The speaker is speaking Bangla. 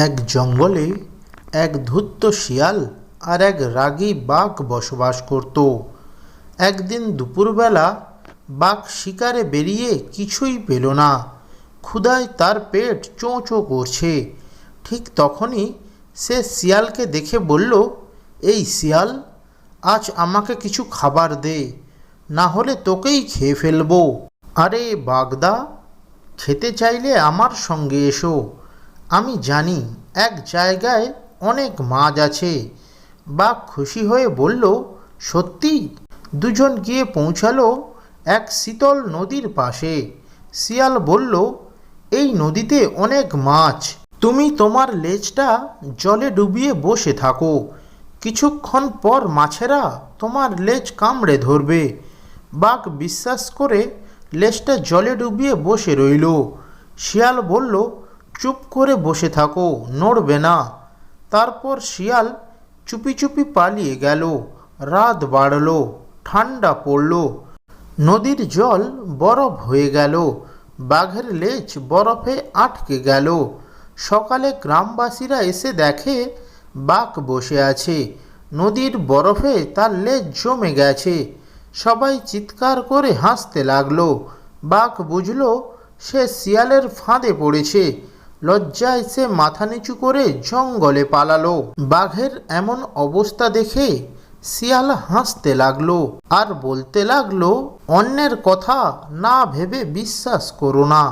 এক জঙ্গলে এক ধূর্ত শিয়াল আর এক রাগী বাঘ বসবাস করত। একদিন দুপুরবেলা বাঘ শিকারে বেরিয়ে কিছুই পেল না। ক্ষুধায় তার পেট চোঁ চোঁ করছে। ঠিক তখনই সে শিয়ালকে দেখে বলল, এই শিয়াল, আজ আমাকে কিছু খাবার দে, না হলে তোকেই খেয়ে ফেলব। আরে বাগদা, খেতে চাইলে আমার সঙ্গে এসো আমি জানি এক জায়গায় অনেক মাছ আছে। বাঘ খুশি হয়ে বলল, সত্যি? দুজন গিয়ে পৌঁছালো এক শীতল নদীর পাশে। শিয়াল বলল, এই নদীতে অনেক মাছ। তুমি তোমার লেজটা জলে ডুবিয়ে বসে থাকো। কিছুক্ষণ পর মাছেরা তোমার লেজ কামড়ে ধরবে। বাঘ বিশ্বাস করে লেজটা জলে ডুবিয়ে বসে রইল। শিয়াল বলল চুপ করে বসে থাকো, নড়বে না। তারপর শিয়াল চুপি চুপি পালিয়ে গেল, রাত বাড়ল, ঠান্ডা পড়ল, নদীর জল বরফ হয়ে গেল, বাঘের লেজ বরফে আটকে গেল। সকালে গ্রামবাসীরা এসে দেখে, বাঘ বসে আছে, নদীর বরফে তার লেজ জমে গেছে। সবাই চিৎকার করে হাসতে লাগল, বাঘ বুঝলো সে শিয়ালের ফাঁদে পড়েছে। লজ্জায় সে মাথা নিচু করে জঙ্গলে পালালো। বাঘের এমন অবস্থা দেখে শিয়াল হাসতে লাগল আর বলতে লাগল, অন্যের কথা না ভেবে বিশ্বাস করো না।